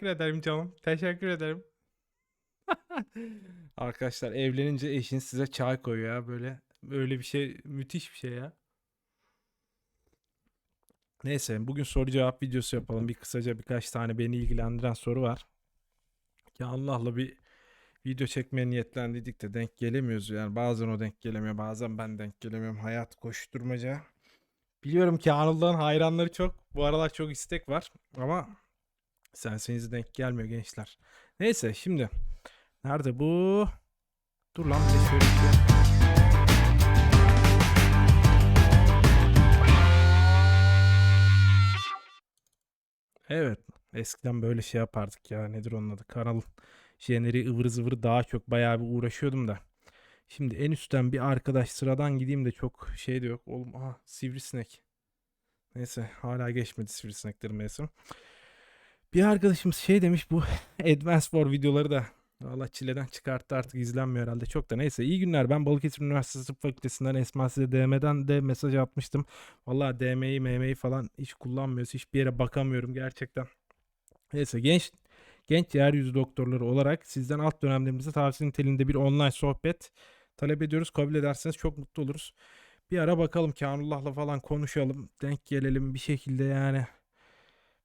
Teşekkür ederim canım. Teşekkür ederim. Arkadaşlar evlenince eşiniz size çay koyuyor ya böyle. Öyle bir şey müthiş bir şey ya. Neyse bugün soru cevap videosu yapalım. Bir kısaca birkaç tane beni ilgilendiren soru var. Ya Allah'la bir video çekmeye niyetlendiydik de denk gelemiyoruz. Yani bazen o denk gelemiyor bazen ben denk gelemiyorum. Hayat koşturmaca. Biliyorum ki Anıl'dan hayranları çok. Bu aralar çok istek var. Ama senseniz denk gelmiyor gençler. Neyse şimdi. Nerede bu? Dur lan bir şöyle bir şey. Evet. Eskiden böyle şey yapardık ya. Nedir onun adı? Kanal jeneriği ıvır zıvır daha çok bayağı bir uğraşıyordum da. Şimdi en üstten bir arkadaş sıradan gideyim de çok şey de yok. Oğlum aha sivrisinek. Neyse hala geçmedi sivrisineklerin mevsimi. Bir arkadaşımız şey demiş bu Advance War videoları da Valla çileden çıkarttı artık izlenmiyor herhalde çok da neyse iyi günler ben Balıkesir Üniversitesi Tıp Fakültesinden Esma size DM'den de mesaj atmıştım. Valla DM'yi MM'yi falan hiç kullanmıyoruz hiçbir yere bakamıyorum gerçekten. Neyse genç genç yeryüzü doktorları olarak sizden alt dönemlerimizde tavsiye niteliğinde bir online sohbet talep ediyoruz. Kabul ederseniz çok mutlu oluruz. Bir ara bakalım Kanullah'la falan konuşalım. Denk gelelim bir şekilde yani.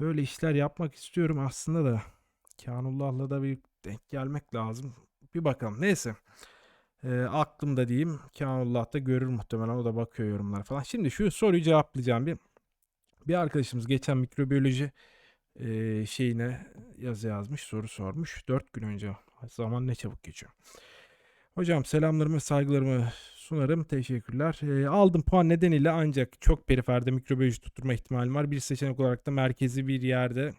Böyle işler yapmak istiyorum aslında da. Kanullah'la da bir denk gelmek lazım. Bir bakalım. Neyse. Ee, aklımda diyeyim. Kanullah da görür muhtemelen. O da bakıyor yorumlar falan. Şimdi şu soruyu cevaplayacağım bir. Bir arkadaşımız geçen mikrobiyoloji e, şeyine yazı yazmış, soru sormuş. 4 gün önce. Zaman ne çabuk geçiyor. Hocam selamlarımı, saygılarımı sunarım. Teşekkürler. E, aldım puan nedeniyle ancak çok periferde mikrobiyoloji tutturma ihtimalim var. Bir seçenek olarak da merkezi bir yerde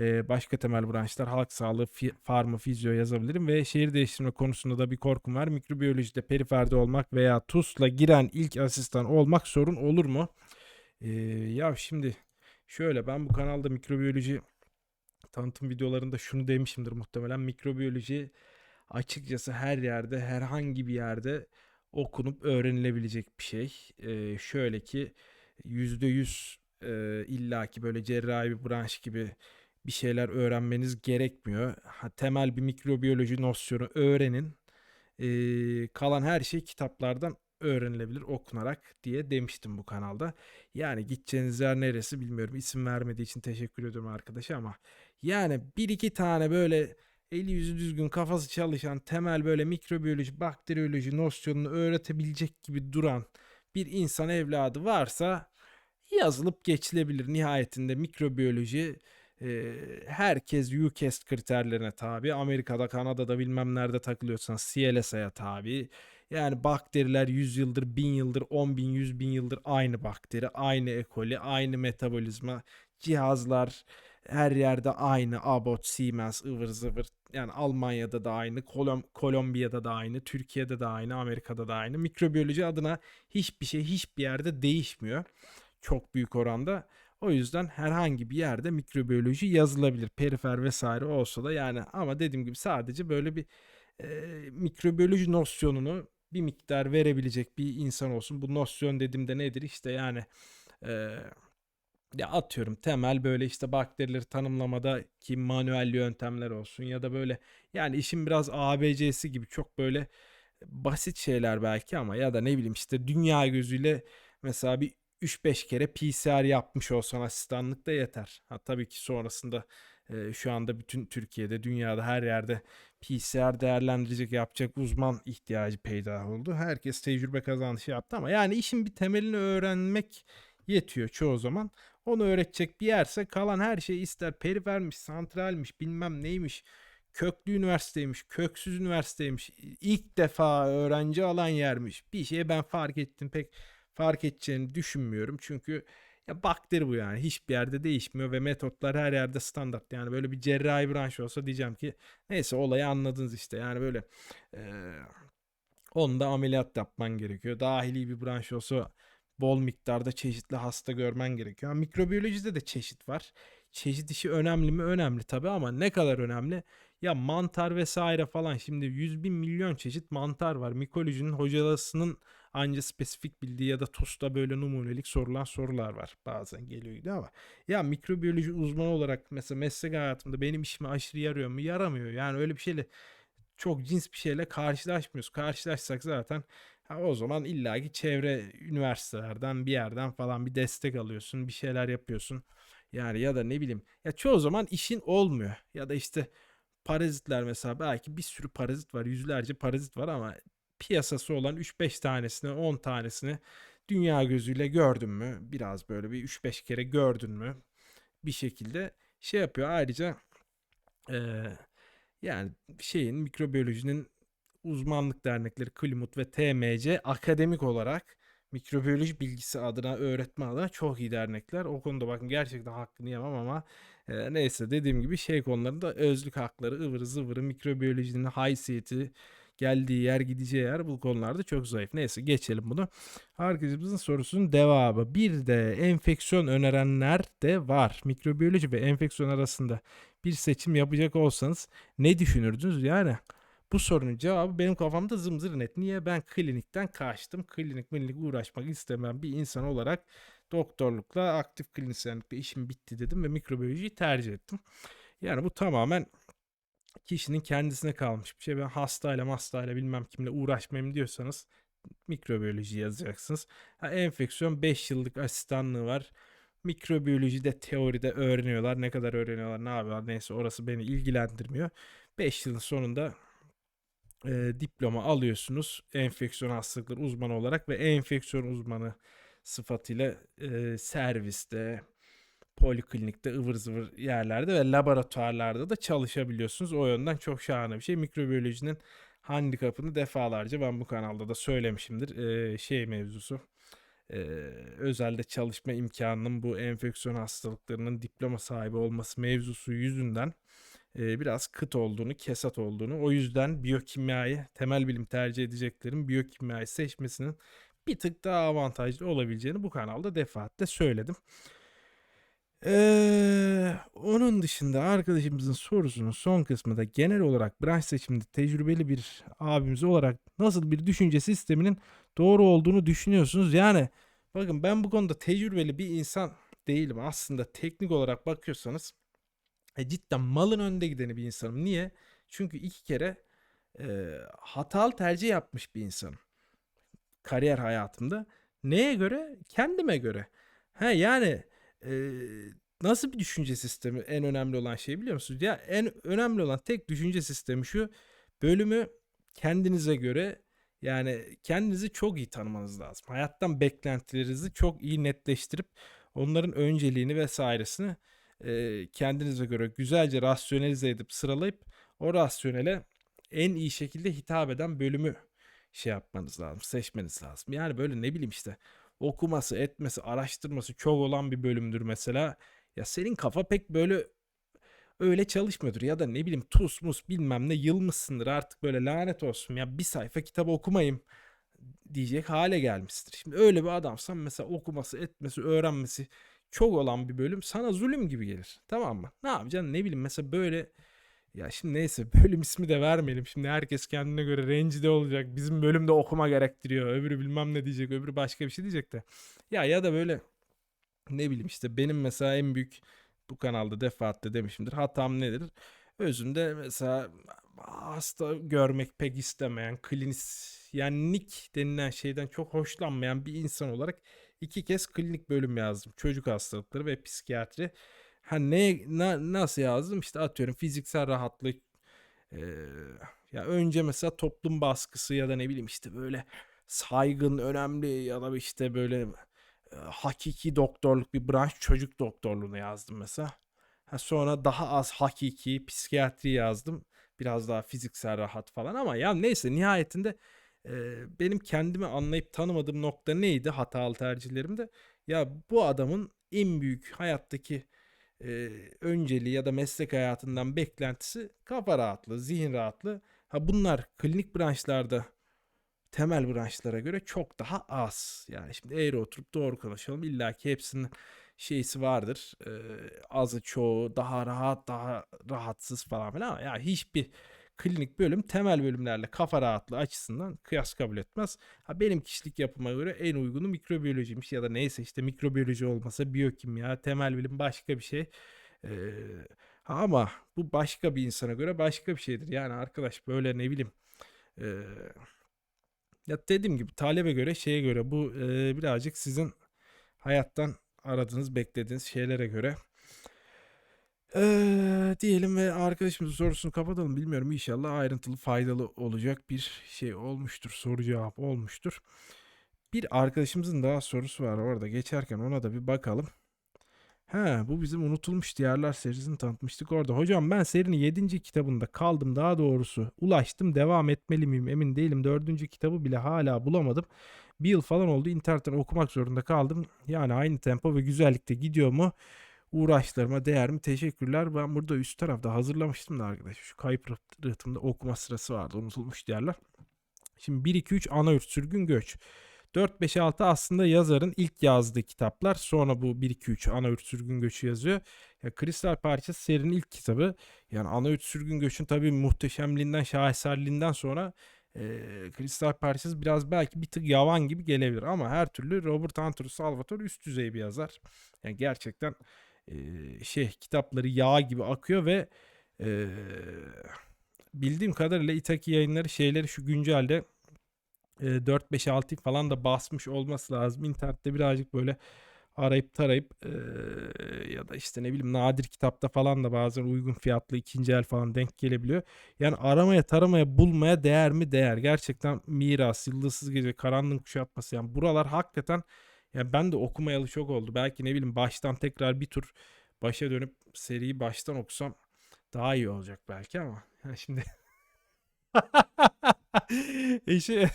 e, başka temel branşlar halk sağlığı, fi, farma, fizyo yazabilirim ve şehir değiştirme konusunda da bir korkum var. Mikrobiyolojide periferde olmak veya TUS'la giren ilk asistan olmak sorun olur mu? E, ya şimdi şöyle ben bu kanalda mikrobiyoloji tanıtım videolarında şunu demişimdir muhtemelen. Mikrobiyoloji açıkçası her yerde, herhangi bir yerde okunup öğrenilebilecek bir şey. Ee, şöyle ki %100 e, illaki böyle cerrahi bir branş gibi bir şeyler öğrenmeniz gerekmiyor. Ha, temel bir mikrobiyoloji nosyonu öğrenin. Ee, kalan her şey kitaplardan öğrenilebilir okunarak diye demiştim bu kanalda. Yani gideceğiniz yer neresi bilmiyorum. İsim vermediği için teşekkür ediyorum arkadaşa ama yani bir iki tane böyle eli yüzü düzgün kafası çalışan temel böyle mikrobiyoloji, bakteriyoloji nosyonunu öğretebilecek gibi duran bir insan evladı varsa yazılıp geçilebilir. Nihayetinde mikrobiyoloji e, herkes UCAST kriterlerine tabi. Amerika'da, Kanada'da bilmem nerede takılıyorsan CLSA'ya tabi. Yani bakteriler 100 yıldır, 1000 yıldır, 10 bin, 100 bin yıldır aynı bakteri, aynı ekoli, aynı metabolizma, cihazlar her yerde aynı. Abbott, Siemens, ıvır zıvır. Yani Almanya'da da aynı, Kolom Kolombiya'da da aynı, Türkiye'de de aynı, Amerika'da da aynı. Mikrobiyoloji adına hiçbir şey hiçbir yerde değişmiyor. Çok büyük oranda. O yüzden herhangi bir yerde mikrobiyoloji yazılabilir. Perifer vesaire olsa da yani ama dediğim gibi sadece böyle bir e, mikrobiyoloji nosyonunu bir miktar verebilecek bir insan olsun. Bu nosyon dediğimde nedir? İşte yani e, ya atıyorum temel böyle işte bakterileri tanımlamada ki manuel yöntemler olsun ya da böyle yani işin biraz ABC'si gibi çok böyle basit şeyler belki ama ya da ne bileyim işte dünya gözüyle mesela bir 3-5 kere PCR yapmış olsan asistanlık da yeter. Ha, tabii ki sonrasında e, şu anda bütün Türkiye'de, dünyada her yerde PCR değerlendirecek yapacak uzman ihtiyacı peyda oldu. Herkes tecrübe kazanışı yaptı ama yani işin bir temelini öğrenmek yetiyor çoğu zaman. Onu öğretecek bir yerse kalan her şey ister perifermiş, santralmiş, bilmem neymiş, köklü üniversiteymiş, köksüz üniversiteymiş, ilk defa öğrenci alan yermiş. Bir şeye ben fark ettim pek fark edeceğini düşünmüyorum. Çünkü ya bakteri bu yani. Hiçbir yerde değişmiyor ve metotlar her yerde standart. Yani böyle bir cerrahi branş olsa diyeceğim ki neyse olayı anladınız işte. Yani böyle e, onda ameliyat yapman gerekiyor. Dahili bir branş olsa bol miktarda çeşitli hasta görmen gerekiyor. mikrobiyolojide de çeşit var. Çeşit işi önemli mi? Önemli tabii ama ne kadar önemli? Ya mantar vesaire falan şimdi 100 bin milyon çeşit mantar var. Mikolojinin hocasının anca spesifik bildiği ya da TUS'ta böyle numunelik sorulan sorular var. Bazen geliyor gidiyor ama ya mikrobiyoloji uzmanı olarak mesela meslek hayatımda benim işime aşırı yarıyor mu? Yaramıyor. Yani öyle bir şeyle çok cins bir şeyle karşılaşmıyoruz. Karşılaşsak zaten ha, o zaman illaki çevre üniversitelerden bir yerden falan bir destek alıyorsun. Bir şeyler yapıyorsun. Yani ya da ne bileyim ya çoğu zaman işin olmuyor. Ya da işte parazitler mesela belki bir sürü parazit var. Yüzlerce parazit var ama piyasası olan 3-5 tanesini 10 tanesini dünya gözüyle gördün mü? Biraz böyle bir 3-5 kere gördün mü? Bir şekilde şey yapıyor. Ayrıca eee, yani şeyin mikrobiyolojinin uzmanlık dernekleri Klimut ve TMC akademik olarak mikrobiyoloji bilgisi adına öğretme adına çok iyi dernekler. O konuda bakın gerçekten hakkını yemem ama e, neyse dediğim gibi şey konularında özlük hakları ıvırı zıvırı mikrobiyolojinin haysiyeti geldiği yer gideceği yer bu konularda çok zayıf. Neyse geçelim bunu. Arkadaşımızın sorusunun devamı. Bir de enfeksiyon önerenler de var. Mikrobiyoloji ve enfeksiyon arasında bir seçim yapacak olsanız ne düşünürdünüz? Yani bu sorunun cevabı benim kafamda zımzır net. Niye? Ben klinikten kaçtım. Klinik klinik uğraşmak istemem bir insan olarak doktorlukla, aktif klinisyenlikle işim bitti dedim ve mikrobiyolojiyi tercih ettim. Yani bu tamamen kişinin kendisine kalmış bir şey. Ben hastayla hastayla bilmem kimle uğraşmayayım diyorsanız mikrobiyoloji yazacaksınız. Ha, enfeksiyon 5 yıllık asistanlığı var. Mikrobiyolojide teoride öğreniyorlar. Ne kadar öğreniyorlar, ne yapıyorlar neyse orası beni ilgilendirmiyor. 5 yılın sonunda e, diploma alıyorsunuz enfeksiyon hastalıkları uzmanı olarak ve enfeksiyon uzmanı sıfatıyla e, serviste, poliklinikte, ıvır zıvır yerlerde ve laboratuvarlarda da çalışabiliyorsunuz. O yönden çok şahane bir şey. Mikrobiyolojinin handikapını defalarca ben bu kanalda da söylemişimdir. E, şey mevzusu. E, özelde çalışma imkanının bu enfeksiyon hastalıklarının diploma sahibi olması mevzusu yüzünden e, biraz kıt olduğunu, kesat olduğunu, o yüzden biyokimyayı temel bilim tercih edeceklerin biyokimyayı seçmesinin bir tık daha avantajlı olabileceğini bu kanalda defaatle söyledim. Ee, onun dışında arkadaşımızın sorusunun son kısmında genel olarak branş seçiminde tecrübeli bir abimiz olarak nasıl bir düşünce sisteminin doğru olduğunu düşünüyorsunuz? Yani bakın ben bu konuda tecrübeli bir insan değilim. Aslında teknik olarak bakıyorsanız e, cidden malın önde gideni bir insanım. Niye? Çünkü iki kere e, hatalı tercih yapmış bir insanım. Kariyer hayatımda. Neye göre? Kendime göre. He yani e, nasıl bir düşünce sistemi en önemli olan şey biliyor musunuz? Ya en önemli olan tek düşünce sistemi şu. Bölümü kendinize göre yani kendinizi çok iyi tanımanız lazım. Hayattan beklentilerinizi çok iyi netleştirip onların önceliğini vesairesini e, kendinize göre güzelce rasyonelize edip sıralayıp o rasyonele en iyi şekilde hitap eden bölümü şey yapmanız lazım, seçmeniz lazım. Yani böyle ne bileyim işte okuması, etmesi, araştırması çok olan bir bölümdür mesela. Ya senin kafa pek böyle öyle çalışmıyordur ya da ne bileyim tuz mus bilmem ne yılmışsındır artık böyle lanet olsun ya bir sayfa kitap okumayayım diyecek hale gelmiştir. Şimdi öyle bir adamsan mesela okuması, etmesi, öğrenmesi çok olan bir bölüm sana zulüm gibi gelir. Tamam mı? Ne yapacaksın? Ne bileyim mesela böyle ya şimdi neyse bölüm ismi de vermeyelim. Şimdi herkes kendine göre rencide olacak. Bizim bölümde okuma gerektiriyor. Öbürü bilmem ne diyecek. Öbürü başka bir şey diyecek de. Ya ya da böyle ne bileyim işte benim mesela en büyük bu kanalda defaatle demişimdir. Hatam nedir? Özünde mesela hasta görmek pek istemeyen, klinisyenlik denilen şeyden çok hoşlanmayan bir insan olarak iki kez klinik bölüm yazdım. Çocuk hastalıkları ve psikiyatri. Ha ne na, nasıl yazdım? İşte atıyorum fiziksel rahatlık. Ee, ya önce mesela toplum baskısı ya da ne bileyim işte böyle saygın önemli ya da işte böyle e, hakiki doktorluk bir branş çocuk doktorluğunu yazdım mesela. Ha sonra daha az hakiki psikiyatri yazdım. Biraz daha fiziksel rahat falan ama ya neyse nihayetinde benim kendimi anlayıp tanımadığım nokta neydi hatalı tercihlerimde? Ya bu adamın en büyük hayattaki e, önceliği ya da meslek hayatından beklentisi kafa rahatlığı, zihin rahatlığı. Ha bunlar klinik branşlarda temel branşlara göre çok daha az. Yani şimdi eğri oturup doğru konuşalım. İlla ki hepsinin şeysi vardır. Ee, azı çoğu daha rahat daha rahatsız falan filan ama ya hiçbir klinik bölüm temel bölümlerle kafa rahatlığı açısından kıyas kabul etmez. Ha, benim kişilik yapıma göre en uygunu mikrobiyolojiymiş ya da neyse işte mikrobiyoloji olmasa biyokimya, temel bilim başka bir şey. Ee, ama bu başka bir insana göre başka bir şeydir. Yani arkadaş böyle ne bileyim ee, ya dediğim gibi talebe göre şeye göre bu e, birazcık sizin hayattan aradığınız beklediğiniz şeylere göre Eee, diyelim ve arkadaşımızın sorusunu kapatalım. Bilmiyorum inşallah ayrıntılı faydalı olacak bir şey olmuştur. Soru cevap olmuştur. Bir arkadaşımızın daha sorusu var orada geçerken ona da bir bakalım. He bu bizim unutulmuş diyarlar serisini tanıtmıştık orada. Hocam ben serinin 7. kitabında kaldım daha doğrusu ulaştım devam etmeli miyim emin değilim. 4. kitabı bile hala bulamadım. Bir yıl falan oldu internetten okumak zorunda kaldım. Yani aynı tempo ve güzellikte gidiyor mu? Uğraşlarıma değer mi? Teşekkürler. Ben burada üst tarafta hazırlamıştım da arkadaşlar. Şu kayıp rıht- rıhtımda okuma sırası vardı. Unutulmuş diyarlar. Şimdi 1-2-3 Anaürt Sürgün Göç. 4-5-6 aslında yazarın ilk yazdığı kitaplar. Sonra bu 1-2-3 Anaürt Sürgün Göç'ü yazıyor. Ya Kristal Parçası serinin ilk kitabı. Yani Anaürt Sürgün Göç'ün tabii muhteşemliğinden, şaheserliğinden sonra e, Kristal Parçası biraz belki bir tık yavan gibi gelebilir. Ama her türlü Robert Hunter Salvatore üst düzey bir yazar. Yani gerçekten şey kitapları yağ gibi akıyor ve e, bildiğim kadarıyla Itaki yayınları şeyleri şu güncelde e, 4-5-6 falan da basmış olması lazım. İnternette birazcık böyle arayıp tarayıp e, ya da işte ne bileyim nadir kitapta falan da bazen uygun fiyatlı ikinci el falan denk gelebiliyor. Yani aramaya taramaya bulmaya değer mi? Değer. Gerçekten miras, yıldızsız gece, karanlığın kuşatması yani buralar hakikaten yani ben de okumayalı çok oldu. Belki ne bileyim baştan tekrar bir tur başa dönüp seriyi baştan okusam daha iyi olacak belki ama yani şimdi eşi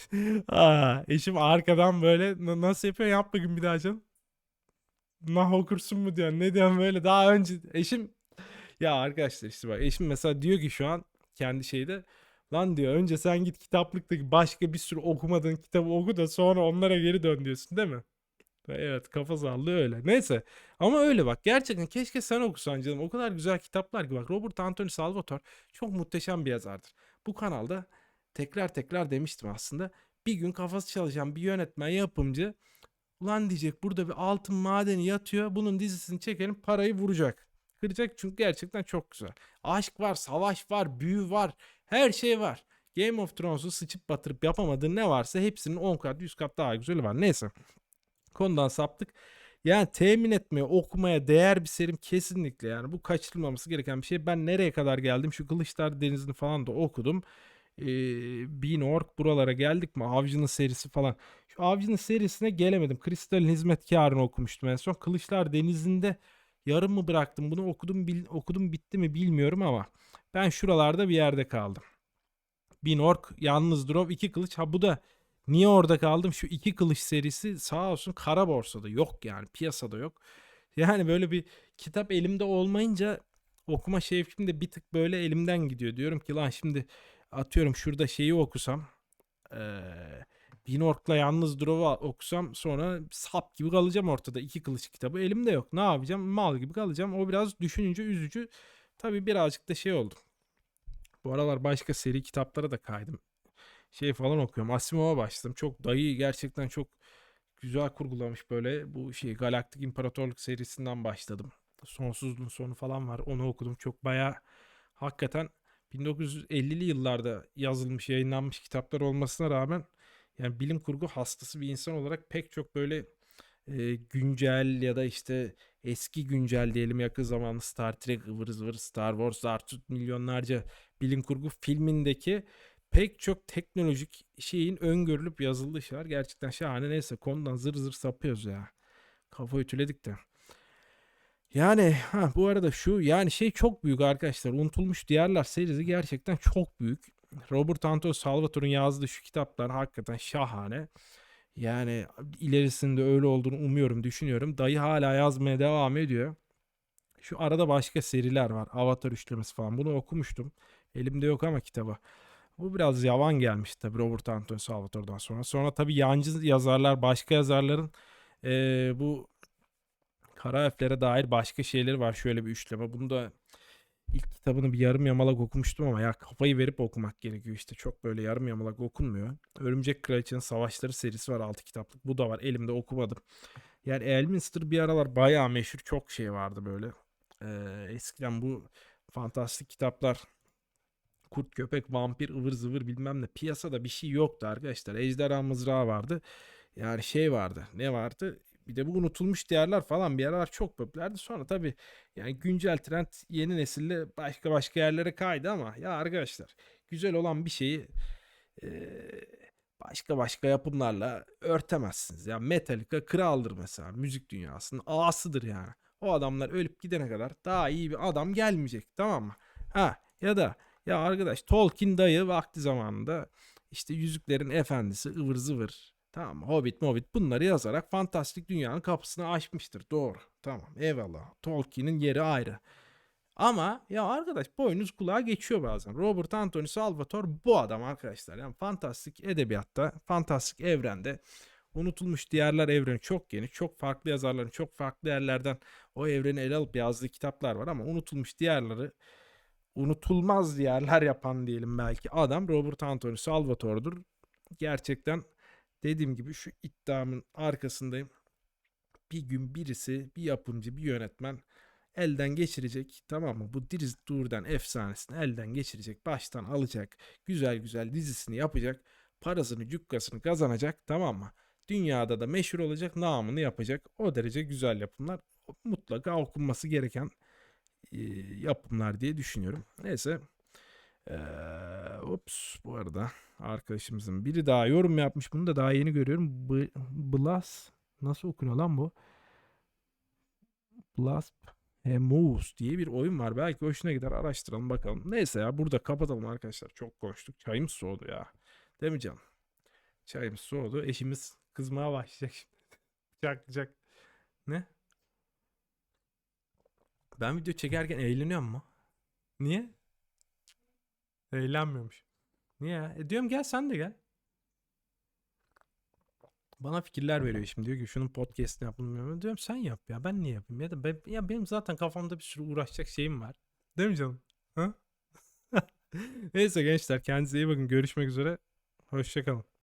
Aa, eşim arkadan böyle "Na- nasıl yapıyor yap bugün bir daha canım. Nah okursun mu diyor. Ne diyorsun böyle daha önce eşim ya arkadaşlar işte bak eşim mesela diyor ki şu an kendi şeyde lan diyor önce sen git kitaplıktaki başka bir sürü okumadığın kitabı oku da sonra onlara geri dön diyorsun değil mi? Evet kafa sallıyor öyle. Neyse ama öyle bak gerçekten keşke sen okusan canım. O kadar güzel kitaplar ki bak Robert Anthony Salvatore çok muhteşem bir yazardır. Bu kanalda tekrar tekrar demiştim aslında. Bir gün kafası çalışan bir yönetmen yapımcı ulan diyecek burada bir altın madeni yatıyor. Bunun dizisini çekelim parayı vuracak. Kıracak çünkü gerçekten çok güzel. Aşk var, savaş var, büyü var. Her şey var. Game of Thrones'u sıçıp batırıp yapamadığı ne varsa hepsinin 10 kat 100 kat daha güzeli var. Neyse konudan saptık. Yani temin etmeye, okumaya değer bir serim kesinlikle. Yani bu kaçırılmaması gereken bir şey. Ben nereye kadar geldim? Şu Kılıçlar Denizi'ni falan da okudum. Ee, Bin Ork buralara geldik mi? Avcı'nın serisi falan. Şu Avcı'nın serisine gelemedim. Kristal'in Hizmetkarı'nı okumuştum en son. Kılıçlar Denizi'nde yarım mı bıraktım? Bunu okudum, bil- okudum bitti mi bilmiyorum ama ben şuralarda bir yerde kaldım. Bin Ork, Yalnız Drov, iki kılıç. Ha bu da Niye orada kaldım? Şu iki kılıç serisi sağ olsun kara borsada yok yani piyasada yok. Yani böyle bir kitap elimde olmayınca okuma şevkim de bir tık böyle elimden gidiyor. Diyorum ki lan şimdi atıyorum şurada şeyi okusam eee Binork'la Yalnız Drov'u okusam sonra sap gibi kalacağım ortada. iki kılıç kitabı elimde yok. Ne yapacağım? Mal gibi kalacağım. O biraz düşününce üzücü. Tabii birazcık da şey oldu. Bu aralar başka seri kitaplara da kaydım şey falan okuyorum. Asimov'a başladım. Çok dayı gerçekten çok güzel kurgulamış böyle. Bu şey Galaktik İmparatorluk serisinden başladım. Sonsuzluğun sonu falan var. Onu okudum. Çok bayağı hakikaten 1950'li yıllarda yazılmış, yayınlanmış kitaplar olmasına rağmen yani bilim kurgu hastası bir insan olarak pek çok böyle e, güncel ya da işte eski güncel diyelim yakın zamanlı Star Trek, ıvır zıvır Star Wars artı milyonlarca bilim kurgu filmindeki pek çok teknolojik şeyin öngörülüp yazıldığı şeyler gerçekten şahane. Neyse konudan zır zır sapıyoruz ya. Kafa ütüledik de. Yani ha, bu arada şu yani şey çok büyük arkadaşlar. Unutulmuş Diyarlar serisi gerçekten çok büyük. Robert Anton Salvatore'un yazdığı şu kitaplar hakikaten şahane. Yani ilerisinde öyle olduğunu umuyorum, düşünüyorum. Dayı hala yazmaya devam ediyor. Şu arada başka seriler var. Avatar üçlemesi falan. Bunu okumuştum. Elimde yok ama kitaba. Bu biraz yavan gelmiş tabii Robert Anton Salvatore'dan sonra. Sonra tabii yancı yazarlar, başka yazarların eee, bu kara elflere dair başka şeyleri var. Şöyle bir üçleme. Bunu da İlk kitabını bir yarım yamalak okumuştum ama ya kafayı verip okumak gerekiyor işte. Çok böyle yarım yamalak okunmuyor. Örümcek Kraliçenin Savaşları serisi var 6 kitaplık. Bu da var elimde okumadım. Yani Elminster bir aralar bayağı meşhur çok şey vardı böyle. Ee, eskiden bu fantastik kitaplar kurt köpek vampir ıvır zıvır bilmem ne piyasada bir şey yoktu arkadaşlar. Ejderha mızrağı vardı. Yani şey vardı. Ne vardı? Bir de bu unutulmuş değerler falan bir aralar çok popülerdi. Sonra tabii yani güncel trend yeni nesille başka başka yerlere kaydı ama ya arkadaşlar güzel olan bir şeyi eee, başka başka yapımlarla örtemezsiniz. Ya Metallica kraldır mesela müzik dünyasının ağasıdır yani. O adamlar ölüp gidene kadar daha iyi bir adam gelmeyecek tamam mı? Ha ya da ya arkadaş Tolkien dayı vakti zamanında işte Yüzüklerin Efendisi ıvır zıvır tamam? Hobbit Hobbit bunları yazarak fantastik dünyanın kapısını açmıştır. Doğru tamam eyvallah. Tolkien'in yeri ayrı. Ama ya arkadaş boynuz kulağa geçiyor bazen. Robert Anthony Salvatore bu adam arkadaşlar. Yani fantastik edebiyatta, fantastik evrende unutulmuş diğerler evreni çok geniş. Çok farklı yazarların çok farklı yerlerden o evreni ele alıp yazdığı kitaplar var ama unutulmuş diğerleri unutulmaz diğerler yapan diyelim belki adam Robert Anthony Salvatore'dur. Gerçekten dediğim gibi şu iddiamın arkasındayım. Bir gün birisi, bir yapımcı, bir yönetmen elden geçirecek tamam mı? Bu Diriz Dur'dan efsanesini elden geçirecek, baştan alacak, güzel güzel dizisini yapacak, parasını, cukkasını kazanacak tamam mı? Dünyada da meşhur olacak, namını yapacak. O derece güzel yapımlar mutlaka okunması gereken e, yapımlar diye düşünüyorum. Neyse. Ee, ups bu arada arkadaşımızın biri daha yorum yapmış. Bunu da daha yeni görüyorum. B- Blas nasıl okunuyor lan bu? Blasp Moose diye bir oyun var. Belki hoşuna gider araştıralım bakalım. Neyse ya burada kapatalım arkadaşlar. Çok konuştuk. Çayımız soğudu ya. Değil mi canım? Çayımız soğudu. Eşimiz kızmaya başlayacak şimdi. Bıçaklayacak. Ne? Ben video çekerken eğleniyor mu? Niye? Eğlenmiyormuş. Niye? E diyorum gel sen de gel. Bana fikirler veriyor şimdi diyor ki şunun podcast'ini yapılmıyor. Diyorum sen yap ya ben niye yapayım ya da ben, ya benim zaten kafamda bir sürü uğraşacak şeyim var. Değil mi canım? Ha? Neyse gençler kendinize iyi bakın görüşmek üzere. Hoşçakalın.